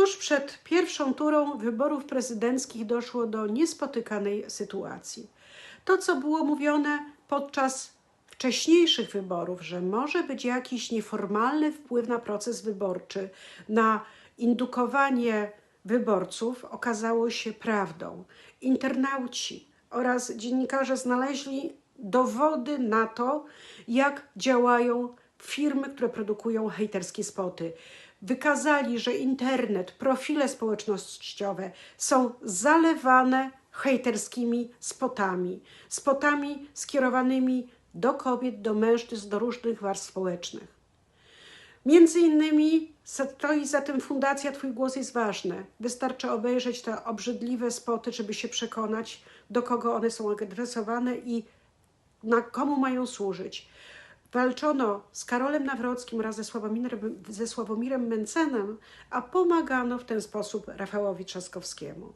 Tuż przed pierwszą turą wyborów prezydenckich doszło do niespotykanej sytuacji. To, co było mówione podczas wcześniejszych wyborów, że może być jakiś nieformalny wpływ na proces wyborczy, na indukowanie wyborców, okazało się prawdą. Internauci oraz dziennikarze znaleźli dowody na to, jak działają firmy, które produkują hejterskie spoty. Wykazali, że internet, profile społecznościowe są zalewane hejterskimi spotami. Spotami skierowanymi do kobiet, do mężczyzn, do różnych warstw społecznych. Między innymi stoi za tym Fundacja Twój Głos jest Ważny. Wystarczy obejrzeć te obrzydliwe spoty, żeby się przekonać, do kogo one są adresowane i na komu mają służyć. Walczono z Karolem Nawrockim oraz ze Sławomirem, ze Sławomirem Mencenem, a pomagano w ten sposób Rafałowi Trzaskowskiemu.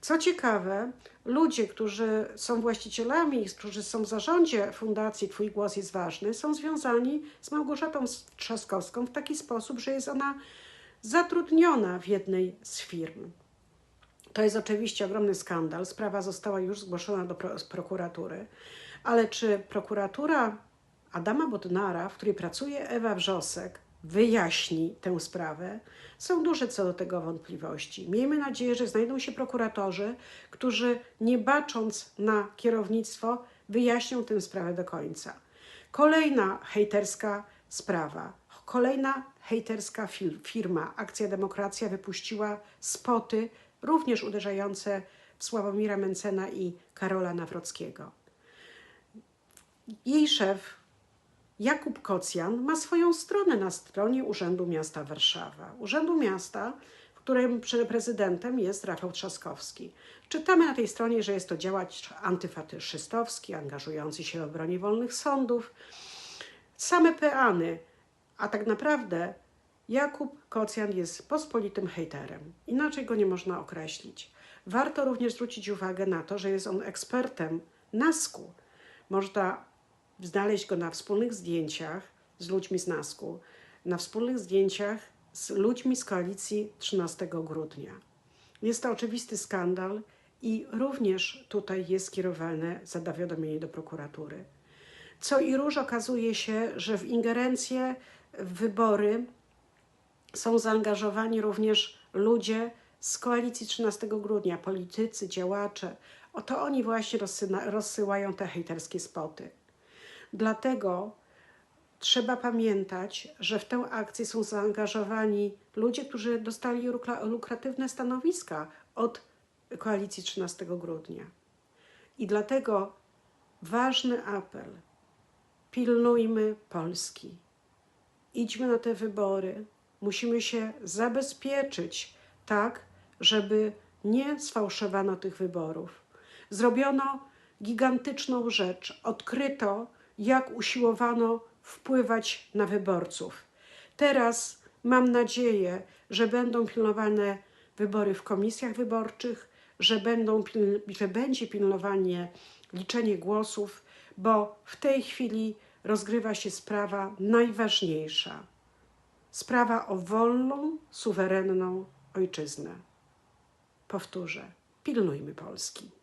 Co ciekawe, ludzie, którzy są właścicielami, którzy są w zarządzie Fundacji Twój Głos jest Ważny, są związani z Małgorzatą Trzaskowską w taki sposób, że jest ona zatrudniona w jednej z firm. To jest oczywiście ogromny skandal. Sprawa została już zgłoszona do prokuratury. Ale czy prokuratura Adama Bodnara, w której pracuje Ewa Wrzosek, wyjaśni tę sprawę? Są duże co do tego wątpliwości. Miejmy nadzieję, że znajdą się prokuratorzy, którzy nie bacząc na kierownictwo, wyjaśnią tę sprawę do końca. Kolejna hejterska sprawa. Kolejna hejterska firma Akcja Demokracja wypuściła spoty również uderzające w Sławomira Mencena i Karola Nawrockiego. Jej szef Jakub Kocjan ma swoją stronę na stronie Urzędu Miasta Warszawa. Urzędu Miasta, w którym prezydentem jest Rafał Trzaskowski. Czytamy na tej stronie, że jest to działacz antyfatyszystowski, angażujący się w obronie wolnych sądów. Same peany, a tak naprawdę Jakub Kocjan jest pospolitym hejterem. Inaczej go nie można określić. Warto również zwrócić uwagę na to, że jest on ekspertem NASK-u. Można znaleźć go na wspólnych zdjęciach z ludźmi z NASK-u, na wspólnych zdjęciach z ludźmi z koalicji 13 grudnia. Jest to oczywisty skandal i również tutaj jest skierowane zawiadomienie do prokuratury. Co i róż okazuje się, że w ingerencję w wybory są zaangażowani również ludzie z koalicji 13 grudnia, politycy, działacze. Oto oni właśnie rozsyłają te hejterskie spoty. Dlatego trzeba pamiętać, że w tę akcję są zaangażowani ludzie, którzy dostali lukratywne stanowiska od koalicji 13 grudnia. I dlatego ważny apel: pilnujmy Polski. Idźmy na te wybory. Musimy się zabezpieczyć tak, żeby nie sfałszowano tych wyborów. Zrobiono gigantyczną rzecz. Odkryto, jak usiłowano wpływać na wyborców. Teraz mam nadzieję, że będą pilnowane wybory w komisjach wyborczych, że, będą, że będzie pilnowanie liczenie głosów, bo w tej chwili rozgrywa się sprawa najważniejsza. Sprawa o wolną, suwerenną ojczyznę. Powtórzę, pilnujmy Polski.